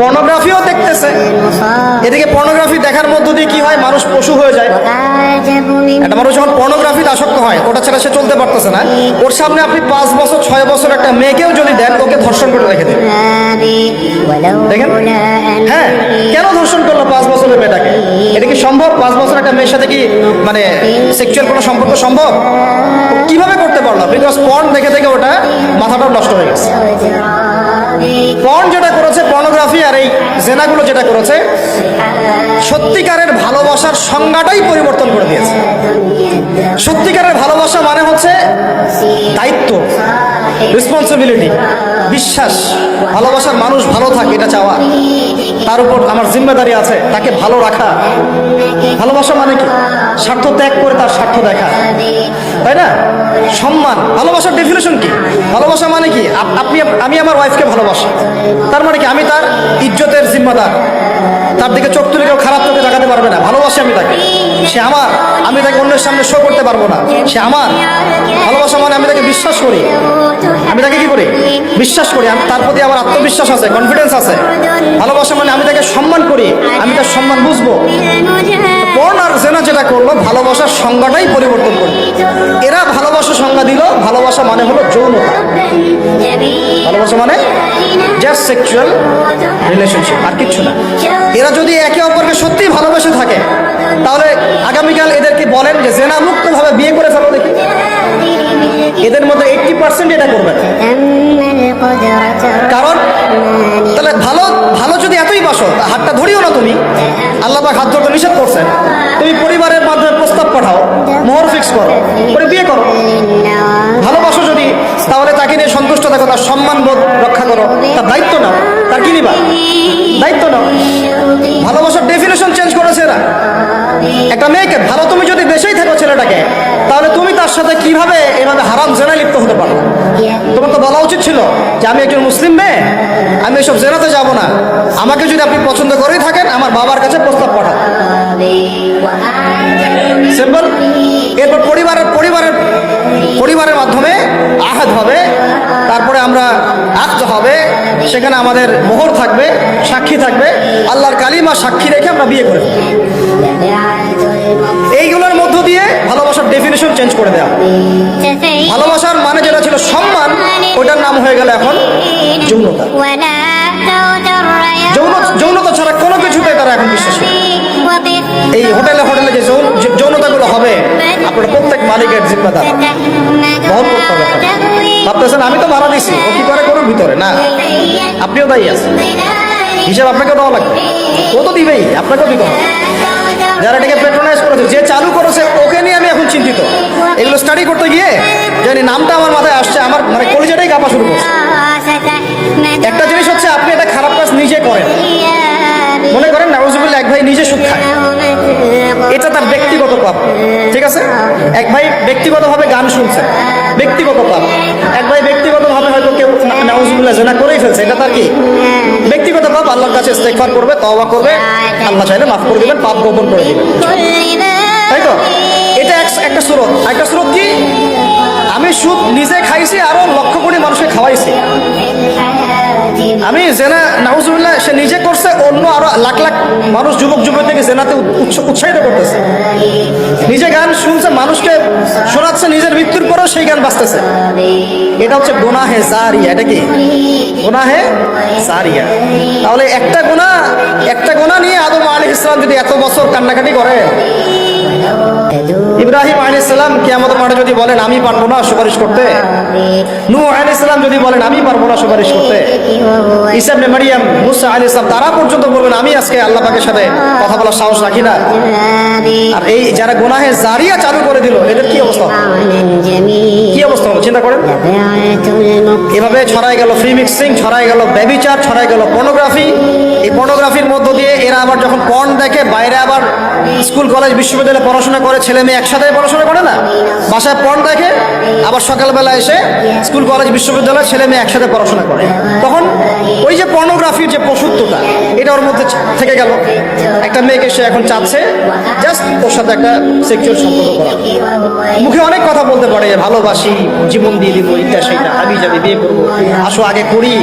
পর্নোগ্রাফিও দেখতেছে। এদিকে পর্নোগ্রাফি দেখার মধ্য দিয়ে কি হয়? মানুষ পশু হয়ে যায়। একটা মানুষ যখন পর্নোগ্রাফিতে আসক্ত হয় ওটা ছাড়া সে চলতে পারতেছে না। ওর সামনে আপনি পাঁচ বছর ছয় বছর একটা মেয়েকেও যদি দেন ওকে ধর্ষণ করে রেখে দেন। দেখেন? হ্যাঁ কেন ধর্ষণ করল পাঁচ বছরের মেয়েটাকে? এটা কি সম্ভব? পাঁচ বছর একটা মেয়ের সাথে কি মানে সেক্সুয়াল কোনো সম্পর্ক সম্ভব? কীভাবে করতে পারল? বিকজ পর্ন দেখে দেখে ওটা মাথাটাও নষ্ট হয়ে গেছে। পর্নোগ্রাফি আর এই জেনাগুলো যেটা করেছে, সত্যিকারের ভালোবাসার সংজ্ঞাটাই পরিবর্তন করে দিয়েছে। সত্যিকারের ভালোবাসা মানে হচ্ছে দায়িত্ব রেসপন্সিবিলিটি বিশ্বাস, ভালোবাসার মানুষ ভালো থাকে, এটা চাওয়া। তার উপর আমার জিম্মেদারি আছে, তাকে ভালো রাখা। ভালোবাসা মানে কি? স্বার্থ ত্যাগ করে তার স্বার্থ দেখা। তাই না? সম্মান। ভালোবাসার ডেফিনেশন কি? ভালোবাসা কি? আপনি আমি আমার ওয়াইফকে ভালোবাসি। তার মানে কি? আমি তার ইজ্জতের জিম্মাদার। তার দিকে চোখ তুলে কেউ খারাপ চোখে দেখাতে পারবে না। ভালোবাসি আমি তাকে। সে আমার। আমি তাকে অন্যের সামনে শো করতে পারব না। সে আমার। ভালোবাসা মানে আমি তাকে বিশ্বাস করি। আমি তাকে কি করি? বিশ্বাস করি। আমি তার প্রতি আমার আত্মবিশ্বাস আছে কনফিডেন্স আছে। ভালোবাসা মানে আমি তাকে সম্মান করি। আমি তার সম্মান বুঝব। পর্ন আর জেনা যেটা করল, ভালোবাসার সংজ্ঞাটাই পরিবর্তন করল। এরা ভালোবাসার সংজ্ঞা দিল, ভালোবাসা মানে হলো ভালোবাসা মানে? জাস্ট সেক্সুয়াল রিলেশনশিপ আর কিচ্ছু না। এরা যদি একে অপরকে সত্যি ভালোবেসে থাকে, তাহলে আগামীকাল এদেরকে বলেন যে জেনা মুক্তভাবে বিয়ে করে ফেলো দেখি। এদের মধ্যে এইটটি পার্সেন্ট এটা করবে কারণ, তাহলে ভালো ভালো যদি এতই বাসো হাতটা ধরিও না তুমি। আল্লাহ হাত ধরতে নিষেধ করছেন। তুমি পরিবারের মাধ্যমে প্রস্তাব পাঠাও, মোহর ফিক্স করো। সন্তুষ্ট থাকো তার সম্মান রক্ষা করো। তার দায়িত্ব নাও। তার কি নিবা? দায়িত্ব নাও। ভালোবাসার ডেফিনেশন চেঞ্জ করেছে এরা। একটা মেয়েকে ভালো তুমি যদি বেশেই থাকো ছেলেটাকে, তাহলে তুমি তার সাথে কীভাবে এভাবে হারাম জেনায় লিপ্ত হতে পারো? তোমার তো বলা উচিত ছিল যে আমি একজন মুসলিম মেয়ে, আমি এসব জেনাতে যাব না। আমাকে যদি আপনি পছন্দ করেই থাকেন, আমার বাবার কাছে প্রস্তাব পাঠান এরপর পরিবারের পরিবারের পরিবারের মাধ্যমে আহাত হবে। তারপরে আমরা আক্ত হবে, সেখানে আমাদের মোহর থাকবে, সাক্ষী থাকবে, আল্লাহর কালিমা সাক্ষী রেখে আমরা বিয়ে করে এইগুলোর মধ্য দিয়ে ভালোবাসার ডেফিনেশন চেঞ্জ করে দেওয়া ভালোবাসার মানে যেটা ছিল সম্মান, ওটার নাম হয়ে গেল এখন যৌনতা। যৌন যৌনতা ছাড়া কোনো কিছুতে তারা এখন বিশ্বাস। এই হোটেলে হোটেলে যে যৌনতাগুলো হবে আপনার প্রত্যেক মালিকের জিম্মাদার। বহন করতে হবে। ভাবতেছেন, আমি তো ভাড়া দিছি ও কি করে করুন ভিতরে? না, আপনিও দায়ী আছেন। হিসাব আপনাকে দেওয়া লাগবে। ও তো দিবেই, আপনাকেও দিতে হবে। যারা এটাকে পেট্রোনাইজ করেছে, যে চালু করেছে, ওকে নিয়ে আমি এখন চিন্তিত। এগুলো স্টাডি করতে গিয়ে জানি নামটা আমার মাথায় আসছে, আমার মানে কলিজাটাই কাঁপা শুরু করছে। একটা জিনিস হচ্ছে, আপনি একটা খারাপ কাজ নিজে করেন। মনে করেন নাউজুবুল্লাহ এক ভাই নিজে সুদ খায়। এটা তার পাপ ঠিক আছে? এক ভাই ব্যক্তিগতভাবে গান শুনছে। ব্যক্তিগত পাপ এক ভাই ব্যক্তিগতভাবে হয়তো কেউ না- জেনা করেই ফেলছে, এটা তার কি? ব্যক্তিগত পাপ আল্লাহর কাছে ইস্তেগফার করবে, তওবা করবে, আল্লাহ চাইলে মাফ করে দিবেন, পাপ গোপন করে দিবেন। তাই তো? এটা এক- একটা স্রোত। একটা স্রোত কি? আমি সুদ নিজে খাইছি, আরও লক্ষ কোটি মানুষকে খাওয়াইছি। আমি জেনা, নাউজুবিল্লাহ, সে নিজে করছে, অন্য আরও লাখ লাখ মানুষ, যুবক যুবতীকে জেনাতে উৎসাহিত করতেছে। নিজে গান শুনছে, মানুষকে শোনাচ্ছে, নিজের মৃত্যুর পরেও সেই গান বাজতেছে। এটা হচ্ছে গোনা গোনাহে জারিয়া, এটা কি? গোনা গোনাহে জারিয়া। তাহলে একটা গোনা একটা গোনা নিয়ে আদম আলী ইসলাম যদি এত বছর কান্নাকাটি করে ইব্রাহিম আলী ইসলাম কিয়ামত মাঠে যদি বলেন আমি পারব না সুপারিশ করতে। নু আলী ইসলাম যদি বলেন আমি পারব না সুপারিশ করতে। ইসাবনে মারিয়াম মুসা আলী ইসলাম তারা পর্যন্ত বলবেন আমি আজকে আল্লাহ পাকের সাথে কথা বলার সাহস রাখি না। আর এই যারা গোনাহে জারিয়া চালু করে দিল এদের কি অবস্থা? কি অবস্থা হবে চিন্তা করেন। এভাবে ছড়াই গেল ফ্রি মিক্সিং ছড়াই গেল ব্যবিচার ছড়াই গেল পর্নোগ্রাফি যখন পর্ন দেখে বাইরে আবার স্কুল, কলেজ, বিশ্ববিদ্যালয়ে পড়াশোনা করে, ছেলে মেয়ে একসাথে পড়াশোনা করে না? বাসায় পর্ন দেখে আবার সকালবেলা এসে স্কুল, কলেজ, বিশ্ববিদ্যালয়ে ছেলে মেয়ে একসাথে পড়াশোনা করে। তখন ওই যে পর্নোগ্রাফির যে পশুত্বটা এটা ওর মধ্যে থেকে গেল। একটা মেয়েকে সে এখন চাচ্ছে জাস্ট ওর সাথে একটা সেক্সুয়াল সম্পর্ক করা। মুখে অনেক কথা বলতে পারে, ভালোবাসি, জীবন দিয়ে দিব সেটা, আমি যাবি, বিয়ে করব, আসো, আগে করি।